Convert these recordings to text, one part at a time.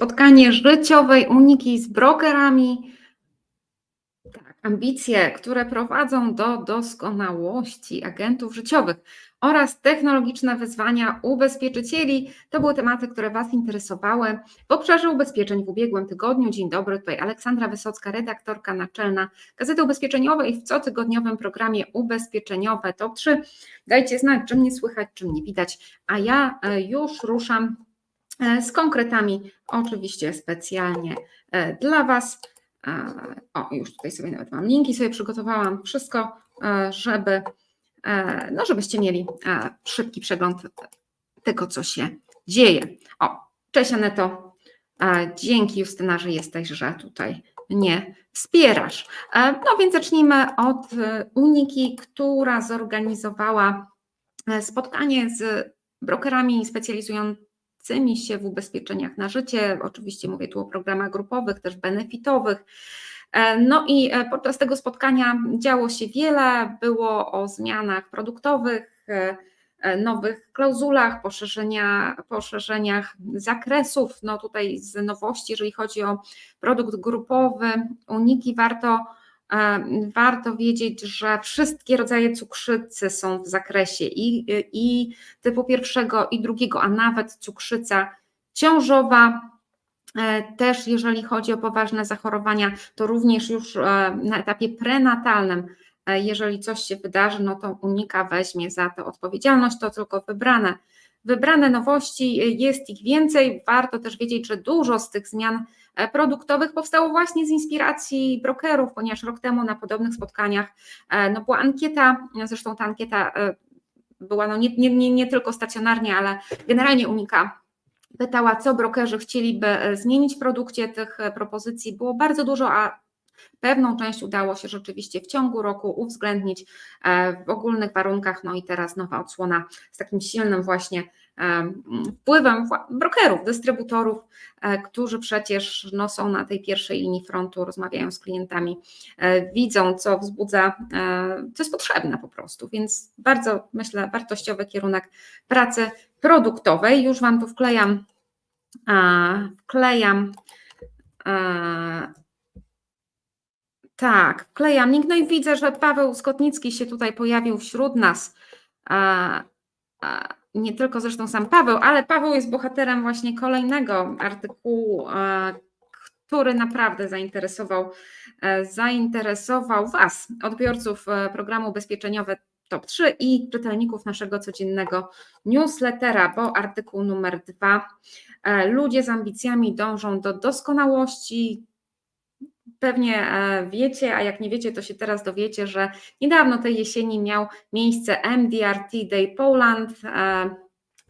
Spotkanie życiowej uniki z brokerami. Tak, ambicje, które prowadzą do doskonałości agentów życiowych oraz technologiczne wyzwania ubezpieczycieli. To były tematy, które Was interesowały w obszarze ubezpieczeń w ubiegłym tygodniu. Dzień dobry, tutaj Aleksandra Wysocka, redaktorka naczelna Gazety Ubezpieczeniowej w cotygodniowym programie Ubezpieczeniowe Top 3. Dajcie znać, czy mnie słychać, czy mnie widać, a ja e, już ruszam z konkretami, oczywiście specjalnie e, dla Was. O, już tutaj sobie nawet mam linki, sobie przygotowałam wszystko, żeby E, no żebyście mieli e, szybki przegląd tego, co się dzieje. O, cześć Aneto, e, dzięki Justyna, że jesteś, że tutaj nie wspierasz. No więc zacznijmy od Uniki, która zorganizowała spotkanie z brokerami specjalizującymi się w ubezpieczeniach na życie. Oczywiście mówię tu o programach grupowych, też benefitowych. E, no i e, podczas tego spotkania działo się wiele, było o zmianach produktowych, e, nowych klauzulach, poszerzenia, poszerzeniach zakresów. No tutaj z nowości, jeżeli chodzi o produkt grupowy, uniki, warto, warto wiedzieć, że wszystkie rodzaje cukrzycy są w zakresie i, i typu pierwszego i drugiego, a nawet cukrzyca ciążowa, E, też jeżeli chodzi o poważne zachorowania, to również już e, na etapie prenatalnym, e, jeżeli coś się wydarzy, no to unika weźmie za to odpowiedzialność, to tylko wybrane. Wybrane nowości, jest ich więcej. Warto też wiedzieć, że dużo z tych zmian produktowych powstało właśnie z inspiracji brokerów, ponieważ rok temu na podobnych spotkaniach no była ankieta, zresztą ta ankieta była no nie, nie, nie, nie tylko stacjonarnie, ale generalnie unika pytała, co brokerzy chcieliby e, zmienić w produkcie tych e, propozycji. Było bardzo dużo, a pewną część udało się rzeczywiście w ciągu roku uwzględnić e, w ogólnych warunkach. No i teraz nowa odsłona z takim silnym właśnie wpływem brokerów, dystrybutorów, którzy przecież no, są na tej pierwszej linii frontu, rozmawiają z klientami, widzą, co wzbudza, co jest potrzebne po prostu. Więc bardzo, myślę, wartościowy kierunek pracy produktowej. Już Wam tu wklejam, wklejam tak, wklejam link. No i widzę, że Paweł Skotnicki się tutaj pojawił wśród nas. Nie tylko zresztą sam Paweł, ale Paweł jest bohaterem właśnie kolejnego artykułu, który naprawdę zainteresował, e, zainteresował Was, odbiorców e, programu Ubezpieczeniowe top 3 i czytelników naszego codziennego newslettera, bo artykuł numer 2. E, ludzie z ambicjami dążą do doskonałości. Pewnie e, wiecie, a jak nie wiecie, to się teraz dowiecie, że niedawno tej jesieni miał miejsce MDRT Day Poland e,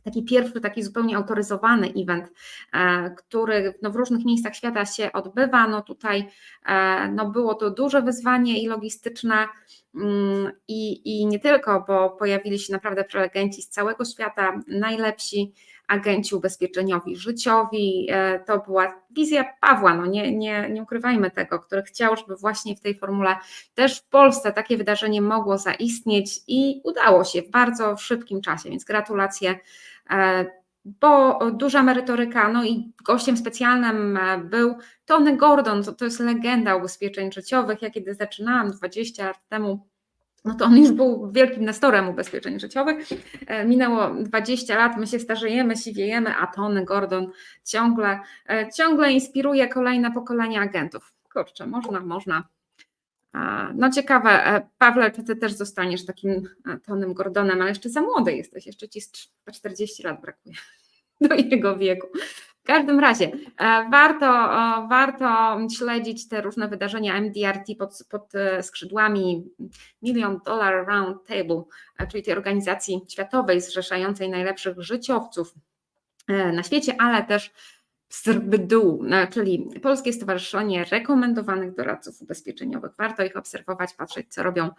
taki pierwszy, taki zupełnie autoryzowany event, który no w różnych miejscach świata się odbywa. No tutaj no było to duże wyzwanie i logistyczne, Mm, I, I nie tylko, bo pojawili się naprawdę prelegenci z całego świata, najlepsi agenci ubezpieczeniowi życiowi. E, to była wizja Pawła, no nie, nie, nie ukrywajmy tego, który chciał, żeby właśnie w tej formule też w Polsce takie wydarzenie mogło zaistnieć i udało się w bardzo szybkim czasie, więc gratulacje e, bo duża merytoryka, no i gościem specjalnym e, był Tony Gordon, to, to jest legenda ubezpieczeń życiowych. Ja kiedy zaczynałam 20 lat temu, no to on już był wielkim nestorem ubezpieczeń życiowych. E, minęło 20 lat, my się starzejemy, siwiejemy, a Tony Gordon ciągle, e, ciągle inspiruje kolejne pokolenia agentów. Kurczę, można, można. No ciekawe, Pawle, czy ty też zostaniesz takim Tonym Gordonem, ale jeszcze za młody jesteś, jeszcze ci 40 lat brakuje. do jego wieku. W każdym razie e, warto, warto śledzić te różne wydarzenia MDRT pod, pod e, skrzydłami Million Dollar Round Table, e, czyli tej organizacji światowej zrzeszającej najlepszych życiowców na świecie, ale też SRBDU, e, czyli Polskie Stowarzyszenie Rekomendowanych Doradców Ubezpieczeniowych. Warto ich obserwować, patrzeć, co robią.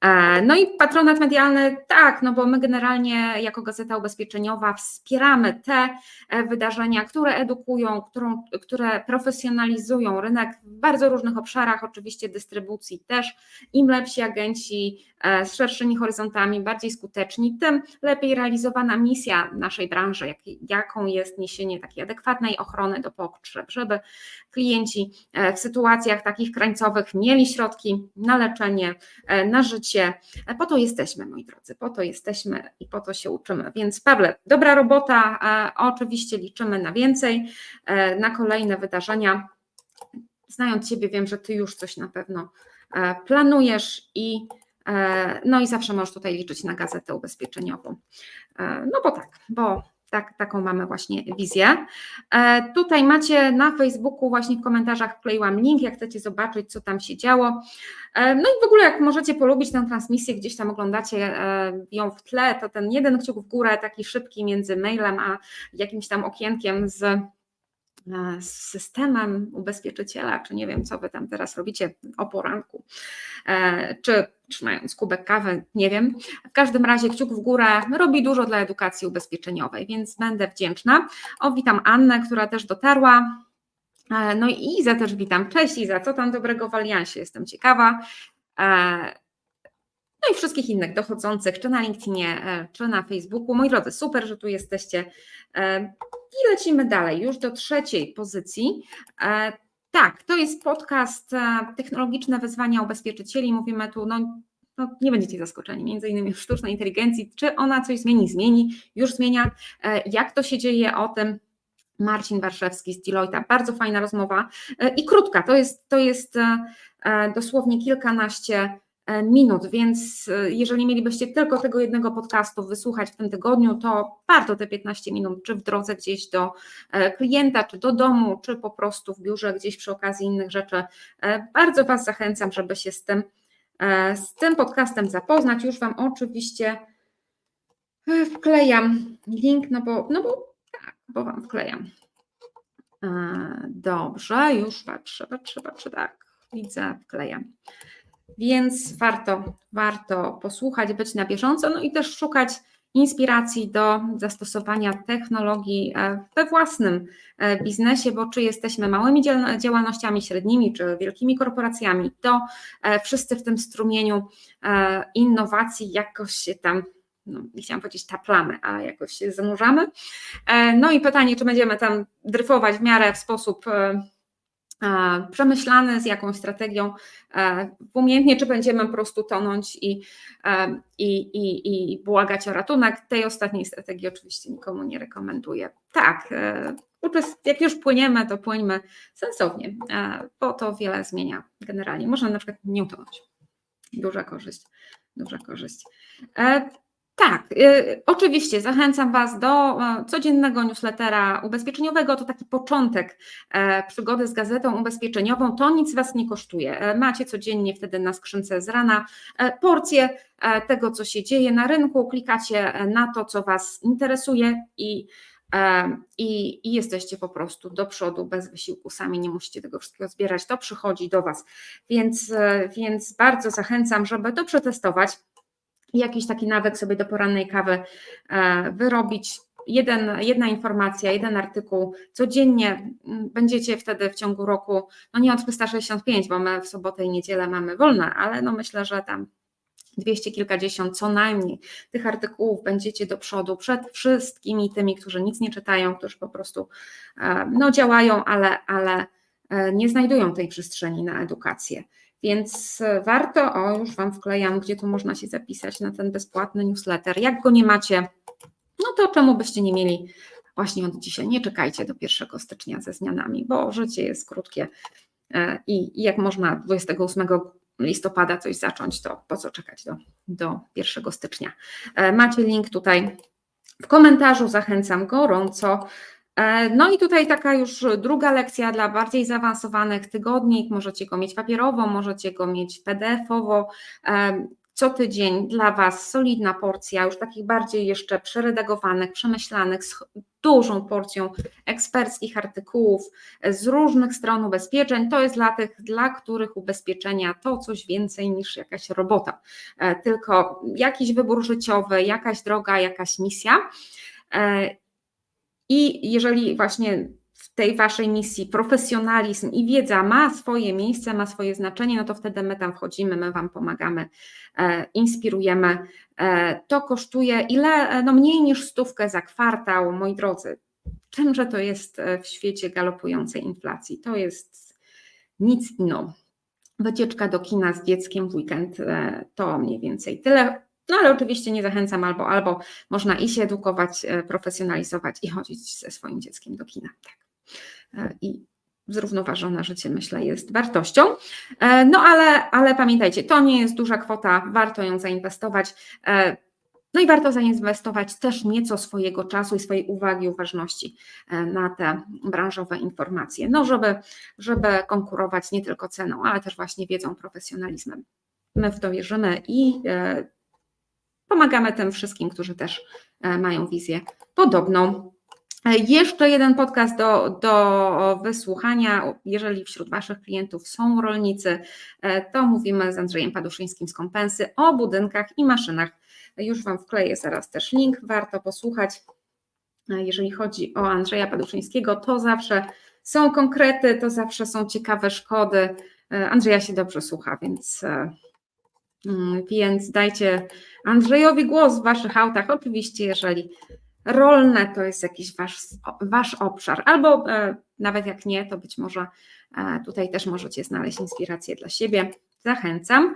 E, no i patronat medialny, tak, no bo my generalnie jako Gazeta Ubezpieczeniowa wspieramy te e, wydarzenia, które edukują, którą, które profesjonalizują rynek w bardzo różnych obszarach, oczywiście dystrybucji też. Im lepsi agenci z szerszymi horyzontami, bardziej skuteczni, tym lepiej realizowana misja naszej branży, jaką jest niesienie takiej adekwatnej ochrony ochronę do potrzeb, żeby klienci e, w sytuacjach takich krańcowych mieli środki na leczenie, e, na życie. E, Po to jesteśmy, moi drodzy, po to jesteśmy i po to się uczymy. Więc Pawle, dobra robota, oczywiście liczymy na więcej, na kolejne wydarzenia. Znając Ciebie, wiem, że Ty już coś na pewno planujesz i no i zawsze możesz tutaj liczyć na gazetę ubezpieczeniową. No bo tak, bo tak, taką mamy właśnie wizję. E, Tutaj macie na Facebooku, właśnie w komentarzach wkleiłam link, jak chcecie zobaczyć, co tam się działo. E, No i w ogóle, jak możecie polubić tę transmisję, gdzieś tam oglądacie e, ją w tle, to ten jeden kciuk w górę, taki szybki między mailem a jakimś tam okienkiem z z systemem ubezpieczyciela, czy nie wiem, co wy tam teraz robicie o poranku, e, czy trzymając kubek kawy, nie wiem. W każdym razie kciuk w górę robi dużo dla edukacji ubezpieczeniowej, więc będę wdzięczna. O, witam Annę, która też dotarła. E, No i Izę też witam. Cześć Iza, co tam dobrego w Aliansie? Jestem ciekawa. No i wszystkich innych dochodzących, czy na LinkedInie, e, czy na Facebooku. Moi drodzy, super, że tu jesteście. E, I lecimy dalej, już do trzeciej pozycji. E, Tak, to jest podcast Technologiczne wyzwania ubezpieczycieli. Mówimy tu, no, no nie będziecie zaskoczeni, między innymi w sztucznej inteligencji. Czy ona coś zmieni? Zmieni, już zmienia. Jak to się dzieje o tym? Marcin Warszewski z Deloitte. Bardzo fajna rozmowa i krótka. To jest, to jest dosłownie kilkanaście minut, więc e, jeżeli mielibyście tylko tego jednego podcastu wysłuchać w tym tygodniu, to warto te 15 minut, czy w drodze gdzieś do e, klienta, czy do domu, czy po prostu w biurze gdzieś przy okazji innych rzeczy. E, Bardzo Was zachęcam, żeby się z tym, e, z tym podcastem zapoznać. Już Wam oczywiście e, wklejam link, no bo, no bo tak, bo Wam wklejam. E, Dobrze, już patrzę, patrzę, patrzę, tak, widzę, wklejam. Więc warto, warto posłuchać, być na bieżąco, no i też szukać inspiracji do zastosowania technologii e, we własnym e, biznesie, bo czy jesteśmy małymi działalnościami średnimi, czy wielkimi korporacjami, to e, wszyscy w tym strumieniu innowacji jakoś się tam, no, nie chciałam powiedzieć taplamy, ale jakoś się zanurzamy. No i pytanie, czy będziemy tam dryfować w miarę w sposób przemyślany, z jakąś strategią, e, umiejętnie, czy będziemy po prostu tonąć i, e, i, i, i błagać o ratunek. Tej ostatniej strategii oczywiście nikomu nie rekomenduję. Tak, e, jak już płyniemy, to płyńmy sensownie, e, bo to wiele zmienia generalnie. Można na przykład nie utonąć. Duża korzyść, duża korzyść. Tak, y, oczywiście zachęcam Was do e, codziennego newslettera ubezpieczeniowego. To taki początek e, przygody z gazetą ubezpieczeniową. To nic Was nie kosztuje. E, Macie codziennie wtedy na skrzynce z rana porcję tego, co się dzieje na rynku. Klikacie na to, co Was interesuje i i, i jesteście po prostu do przodu bez wysiłku, sami nie musicie tego wszystkiego zbierać, to przychodzi do Was. Więc, więc bardzo zachęcam, żeby to przetestować jakiś taki nawyk sobie do porannej kawy e, wyrobić. Jeden, jedna informacja, jeden artykuł codziennie będziecie wtedy w ciągu roku, no nie od 365, bo my w sobotę i niedzielę mamy wolne, ale no myślę, że tam dwieście kilkadziesiąt co najmniej tych artykułów będziecie do przodu przed wszystkimi tymi, którzy nic nie czytają, którzy po prostu e, no, działają, ale, ale e, nie znajdują tej przestrzeni na edukację. Więc e, warto, o już Wam wklejam, gdzie tu można się zapisać na ten bezpłatny newsletter. Jak go nie macie, no to czemu byście nie mieli właśnie od dzisiaj? Nie czekajcie do 1 stycznia ze zmianami, bo życie jest krótkie e, i, jak można 28 listopada coś zacząć, to po co czekać do, do 1 stycznia? E, Macie link tutaj w komentarzu, zachęcam gorąco. E, No i tutaj taka już druga lekcja dla bardziej zaawansowanych, tygodnik, możecie go mieć papierowo, możecie go mieć PDF-owo, e, co tydzień dla Was solidna porcja, już takich bardziej jeszcze przeredagowanych, przemyślanych, z dużą porcją eksperckich artykułów z różnych stron ubezpieczeń. To jest dla tych, dla których ubezpieczenia to coś więcej niż jakaś robota, e, tylko jakiś wybór życiowy, jakaś droga, jakaś misja. I jeżeli właśnie w tej waszej misji profesjonalizm i wiedza ma swoje miejsce, ma swoje znaczenie, no to wtedy my tam wchodzimy, my wam pomagamy, e, inspirujemy. E, to kosztuje ile? E, No mniej niż stówkę za kwartał, moi drodzy. czymże to jest e, w świecie galopującej inflacji? To jest nic innego. Wycieczka do kina z dzieckiem w weekend e, to mniej więcej tyle. No ale oczywiście nie zachęcam albo, albo można i się edukować, e, profesjonalizować i chodzić ze swoim dzieckiem do kina. Tak. E, I zrównoważone życie, myślę, jest wartością. No ale, ale pamiętajcie, to nie jest duża kwota, warto ją zainwestować. No i warto zainwestować też nieco swojego czasu i swojej uwagi, uważności e, na te branżowe informacje, no żeby, żeby konkurować nie tylko ceną, ale też właśnie wiedzą, profesjonalizmem. My w to wierzymy i e, pomagamy tym wszystkim, którzy też e, mają wizję podobną. Jeszcze jeden podcast do, do wysłuchania. Jeżeli wśród Waszych klientów są rolnicy, to mówimy z Andrzejem Paduszyńskim z Kompensy o budynkach i maszynach już Wam wkleję zaraz też link, warto posłuchać. Jeżeli chodzi o Andrzeja Paduszyńskiego, to zawsze są konkrety, to zawsze są ciekawe szkody. Andrzeja się dobrze słucha, więc, więc dajcie Andrzejowi głos w Waszych autach. Oczywiście, jeżeli rolne to jest jakiś wasz, wasz obszar, albo e, nawet jak nie, to być może e, tutaj też możecie znaleźć inspirację dla siebie. Zachęcam.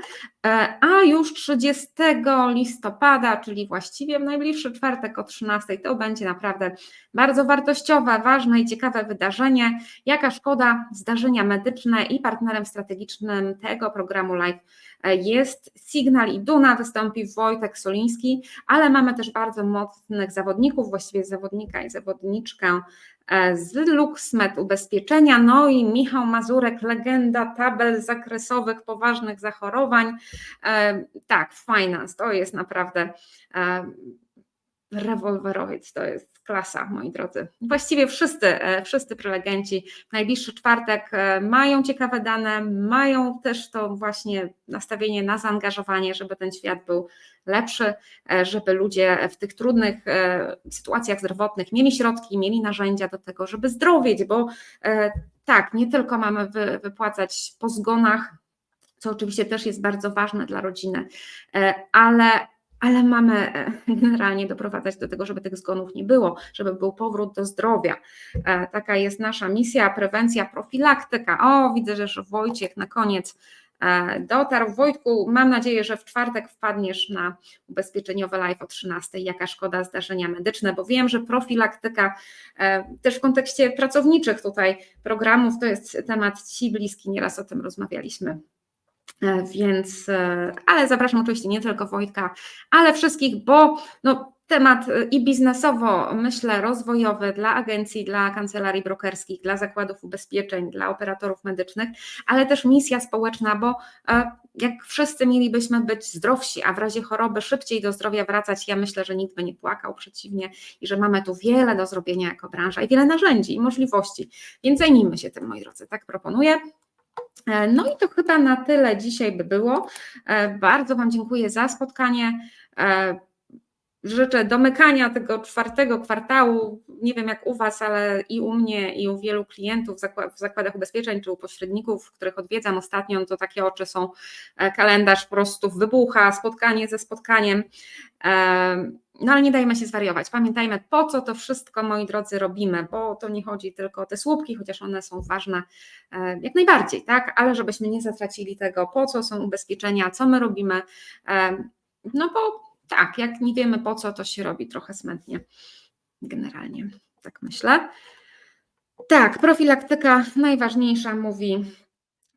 E, a już 30 listopada, czyli właściwie w najbliższy czwartek o 13, to będzie naprawdę bardzo wartościowe, ważne i ciekawe wydarzenie. Jaka szkoda, zdarzenia medyczne i partnerem strategicznym tego programu live e, jest Signal i Duna, wystąpi Wojtek Soliński, ale mamy też bardzo mocnych zawodników, właściwie zawodnika i zawodniczkę E, z LuxMed Ubezpieczenia, no i Michał Mazurek, legenda tabel zakresowych poważnych zachorowań. E, tak, finance to jest naprawdę e, rewolwerowiec, to jest klasa, moi drodzy. Właściwie wszyscy, e, wszyscy prelegenci w najbliższy czwartek mają ciekawe dane, mają też to właśnie nastawienie na zaangażowanie, żeby ten świat był lepszy, żeby ludzie w tych trudnych sytuacjach zdrowotnych mieli środki, mieli narzędzia do tego, żeby zdrowieć, bo tak, nie tylko mamy wypłacać po zgonach, co oczywiście też jest bardzo ważne dla rodziny, ale ale mamy e, generalnie doprowadzać do tego, żeby tych zgonów nie było, żeby był powrót do zdrowia. E, taka jest nasza misja, prewencja, profilaktyka. O, widzę, że Wojciech na koniec e, dotarł. Wojtku, mam nadzieję, że w czwartek wpadniesz na ubezpieczeniowe live o 13. Jaka szkoda zdarzenia medyczne, bo wiem, że profilaktyka też w kontekście pracowniczych tutaj programów to jest temat ci bliski, nieraz o tym rozmawialiśmy E, więc, e, ale zapraszam oczywiście nie tylko Wojtka, ale wszystkich, bo no, temat e, i biznesowo, myślę, rozwojowy dla agencji, dla kancelarii brokerskich, dla zakładów ubezpieczeń, dla operatorów medycznych, ale też misja społeczna, bo jak wszyscy mielibyśmy być zdrowsi, a w razie choroby szybciej do zdrowia wracać, ja myślę, że nikt by nie płakał, przeciwnie, i że mamy tu wiele do zrobienia jako branża i wiele narzędzi i możliwości. Więc zajmijmy się tym, moi drodzy, tak proponuję. E, no i to chyba na tyle dzisiaj by było. E, bardzo Wam dziękuję za spotkanie. E, życzę domykania tego czwartego kwartału. Nie wiem jak u Was, ale i u mnie, i u wielu klientów w zakładach ubezpieczeń czy u pośredników, których odwiedzam ostatnio, to takie oczy są, kalendarz po prostu wybucha, spotkanie ze spotkaniem. No ale nie dajmy się zwariować. Pamiętajmy, po co to wszystko, moi drodzy, robimy, bo to nie chodzi tylko o te słupki, chociaż one są ważne e, jak najbardziej, tak? Ale żebyśmy nie zatracili tego, po co są ubezpieczenia, co my robimy. E, no bo tak, jak nie wiemy po co, to się robi trochę smętnie. Generalnie, tak myślę. Tak, profilaktyka najważniejsza mówi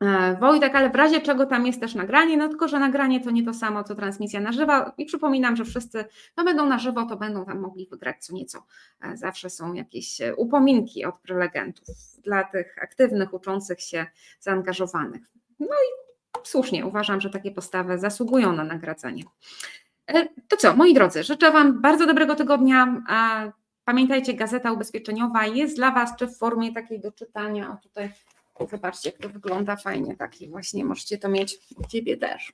E, Wojtek, ale w razie czego tam jest też nagranie, no tylko, że nagranie to nie to samo, co transmisja na żywo i przypominam, że wszyscy no będą na żywo, to będą tam mogli wygrać co nieco. E, zawsze są jakieś e, upominki od prelegentów dla tych aktywnych, uczących się, zaangażowanych. No i słusznie, uważam, że takie postawy zasługują na nagradzanie. To co, moi drodzy, życzę Wam bardzo dobrego tygodnia. Pamiętajcie, Gazeta Ubezpieczeniowa jest dla Was, czy w formie takiej do czytania, o tutaj Zobaczcie, jak to wygląda fajnie, taki właśnie możecie to mieć u Ciebie też.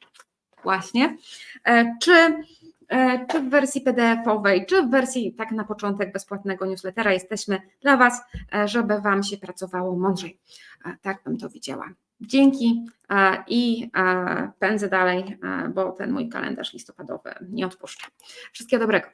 Właśnie. E, czy, e, czy w wersji PDF-owej, czy w wersji tak na początek bezpłatnego newslettera jesteśmy dla Was, e, żeby Wam się pracowało mądrzej. Tak bym to widziała. Dzięki i pędzę dalej, bo ten mój kalendarz listopadowy nie odpuszcza. Wszystkiego dobrego.